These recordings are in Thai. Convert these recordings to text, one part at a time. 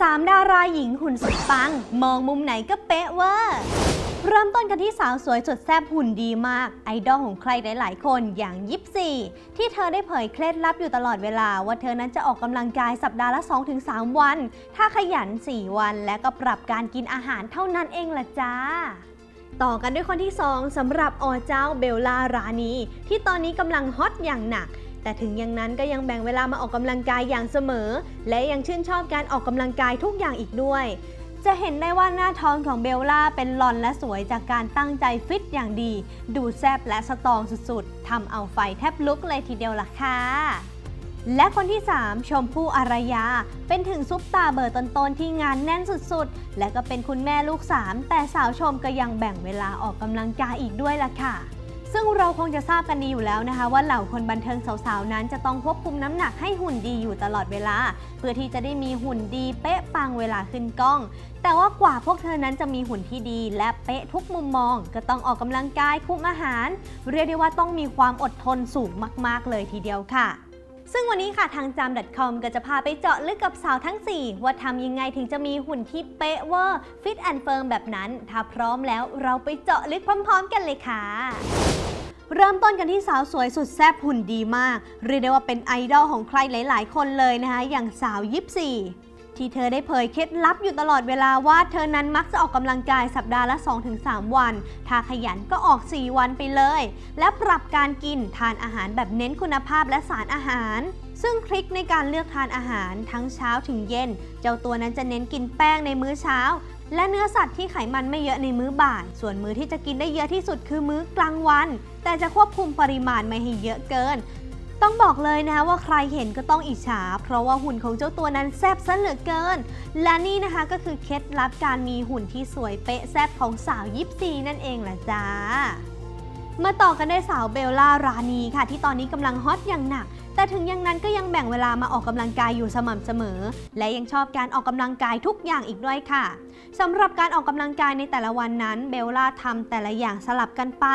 สามดาราหญิงหุ่นสุดปัง มองมุมไหนก็เป๊ะเวอร์เริ่มต้นกันที่สาวสวยสุดแซ่บหุ่นดีมาก ไอดอลของใครหลาย ๆ คนอย่างยิปซีที่เธอได้เผยเคล็ดลับอยู่ตลอดเวลา ว่าเธอนั้นจะออกกำลังกายสัปดาห์ละ 2-3 วัน ถ้าขยัน 4 วัน และก็ปรับการกินอาหารเท่านั้นเองล่ะจ้าต่อกันด้วยคนที่ 2สำหรับอเจ้าเบลล่ารานีที่ตอนนี้กำลังฮอตอย่างหนัก แต่ถึงอย่างนั้นก็ยังแบ่งเวลามาออกกำลังกายอย่างเสมอ และยังชื่นชอบการออกกำลังกายทุกอย่างอีกด้วย จะเห็นได้ว่าหน้าท้องของเบลล่าเป็นหลอนและสวยจากการตั้งใจฟิตอย่างดี ดูแซบและสตองสุดๆทำเอาไฟแทบลุกเลยทีเดียวล่ะค่ะและคนที่ 3 ชมพู่อารยา เป็นถึงซุปตาเบอร์ต้นๆที่งานแน่นสุดๆ และก็เป็นคุณแม่ลูก 3 แต่สาวชมก็ยังแบ่งเวลาออกกำลังกายอีกด้วยล่ะค่ะ ซึ่งเราคงจะทราบกันดีอยู่แล้วนะคะ ว่าเหล่าคนบันเทิงสาวๆ นั้นจะต้องควบคุมน้ำหนักให้หุ่นดีอยู่ตลอดเวลา เพื่อที่จะได้มีหุ่นดีเป๊ะปังเวลาขึ้นกล้อง แต่ว่ากว่าพวกเธอนั้นจะมีหุ่นที่ดีและเป๊ะทุกมุมมอง ก็ต้องออกกำลังกายคุมอาหาร เรียกได้ว่าต้องมีความอดทนสูงมากๆ เลยทีเดียวค่ะซึ่งวันนี้ค่ะทางจาม .com ก็จะพาไปเจาะลึกกับสาวทั้ง 4 ว่าทำยังไงถึงจะมีหุ่นที่เป๊ะเวอร์ฟิตแอนด์เฟิร์มแบบนั้น ถ้าพร้อมแล้วเราไปเจาะลึกพร้อมๆกันเลยค่ะ เริ่มต้นกันที่สาวสวยสุดแซ่บหุ่นดีมาก เรียกได้ว่าเป็นไอดอลของใครหลาย ๆ คนเลยนะคะ อย่างสาวยิปซีที่เธอได้เผยเคล็ดลับอยู่ตลอดเวลาว่าเธอนั้นมักจะออกกำลังกายสัปดาห์ละ 2-3 วัน ถ้าขยันก็ออก 4 วันไปเลย และปรับการกินทานอาหารแบบเน้นคุณภาพและสารอาหาร ซึ่งทริคในการเลือกทานอาหารทั้งเช้าถึงเย็น เจ้าตัวนั้นจะเน้นกินแป้งในมื้อเช้า และเนื้อสัตว์ที่ไขมันไม่เยอะในมื้อบ่าย ส่วนมื้อที่จะกินได้เยอะที่สุดคือมื้อกลางวัน แต่จะควบคุมปริมาณไม่ให้เยอะเกิน ต้องบอกเลยนะคะว่าใครเห็นก็ต้องอิจฉา เพราะว่าหุ่นของเจ้าตัวนั้นแซ่บซะเหลือเกิน และนี่นะคะก็คือเคล็ดลับการมีหุ่นที่สวยเป๊ะแซ่บของสาวยิปซีนั่นเองแหละจ้า มาต่อกันด้วยสาวเบลล่ารานีค่ะ ที่ตอนนี้กำลังฮอตอย่างหนัก แต่ถึงอย่างนั้นก็ยังแบ่งเวลามาออกกำลังกายอยู่สม่ำเสมอ และยังชอบการออกกำลังกายทุกอย่างอีกด้วยค่ะสำหรับการออกกำลังกายในแต่ละวันนั้นเบลล่าทำแต่ละอย่างสลับกันไป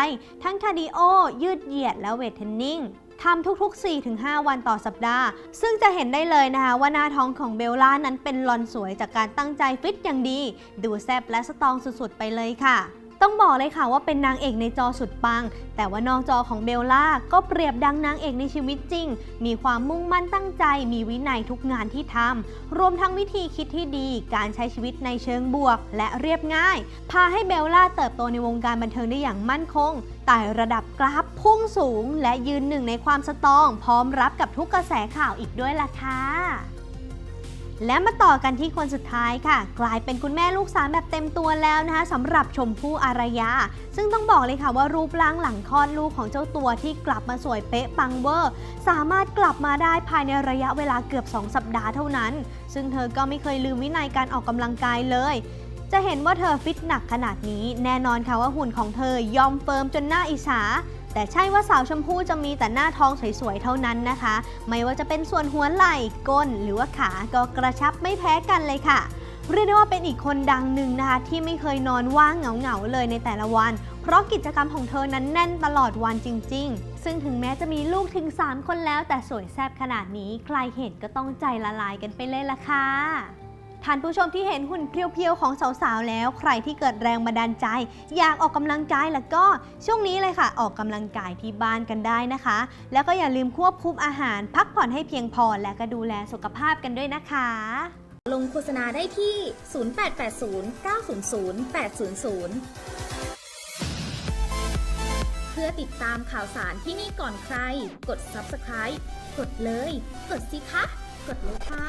ทั้งคาร์ดิโอ ยืดเหยียดและเวทเทรนนิ่งทำทุกๆ 4-5 วันต่อสัปดาห์ ซึ่งจะเห็นได้เลยนะคะว่าหน้าท้องของเบลล่านั้นเป็นลอนสวยจากการตั้งใจฟิตอย่างดี ดูแซบและสตองสุดๆ ไปเลยค่ะ ต้องบอกเลยค่ะว่าเป็นนางเอกในจอสุดปัง แต่ว่านอกจอของเบลล่าก็เปรียบดังนางเอกในชีวิตจริง มีความมุ่งมั่นตั้งใจ มีวินัยทุกงานที่ทำรวมทั้งวิธีคิดที่ดี การใช้ชีวิตในเชิงบวก และเรียบง่าย พาให้เบลล่าเติบโตในวงการบันเทิงได้อย่างมั่นคงไต่ระดับกราฟพุ่งสูง และยืนหนึ่งในความสตอง พร้อมรับกับทุกกระแสข่าวอีกด้วยล่ะค่ะ และมาต่อกันที่คนสุดท้ายค่ะ กลายเป็นคุณแม่ลูกสามแบบเต็มตัวแล้วนะคะสำหรับชมพู่อารยา ซึ่งต้องบอกเลยค่ะว่ารูปร่างหลังคลอดลูกของเจ้าตัวที่กลับมาสวยเป๊ะปังเวอร์ สามารถกลับมาได้ภายในระยะเวลาเกือบ 2 สัปดาห์เท่านั้น ซึ่งเธอก็ไม่เคยลืมวินัยการออกกำลังกายเลยจะเห็นว่าเธอฟิตหนักขนาดนี้ แน่นอนค่ะว่าหุ่นของเธอยอมเฟิร์มจนหน้าอิจฉา แต่ใช่ว่าสาวชมพู่จะมีแต่หน้าท้องสวยๆ เท่านั้นนะคะ ไม่ว่าจะเป็นส่วนหัวไหล่ก้นหรือว่าขาก็กระชับไม่แพ้กันเลยค่ะ เรียกได้ว่าเป็นอีกคนดังหนึ่งนะคะ ที่ไม่เคยนอนว่างเหงาๆเลยในแต่ละวัน เพราะกิจกรรมของเธอนั้นแน่นตลอดวันจริง ๆ ซึ่งถึงแม้จะมีลูกถึง 3 คนแล้วแต่สวยแซ่บขนาดนี้ใครเห็นก็ต้องใจละลายกันไปเลยล่ะค่ะ ท่านผู้ชมที่เห็นหุ่นเพียวๆ ของสาวๆ แล้ว ใครที่เกิดแรงบันดาลใจ อยากออกกำลังกายแล้วก็ช่วงนี้เลยค่ะ ออกกำลังกายที่บ้านกันได้นะคะ แล้วก็อย่าลืมควบคุมอาหาร พักผ่อนให้เพียงพอ และก็ดูแลสุขภาพกันด้วยนะคะ ลงโฆษณาได้ที่ 0880 900 800เพื่อติดตามข่าวสารที่นี่ก่อนใคร กด subscribe กดเลย กดสิคะ กดเลยค่ะ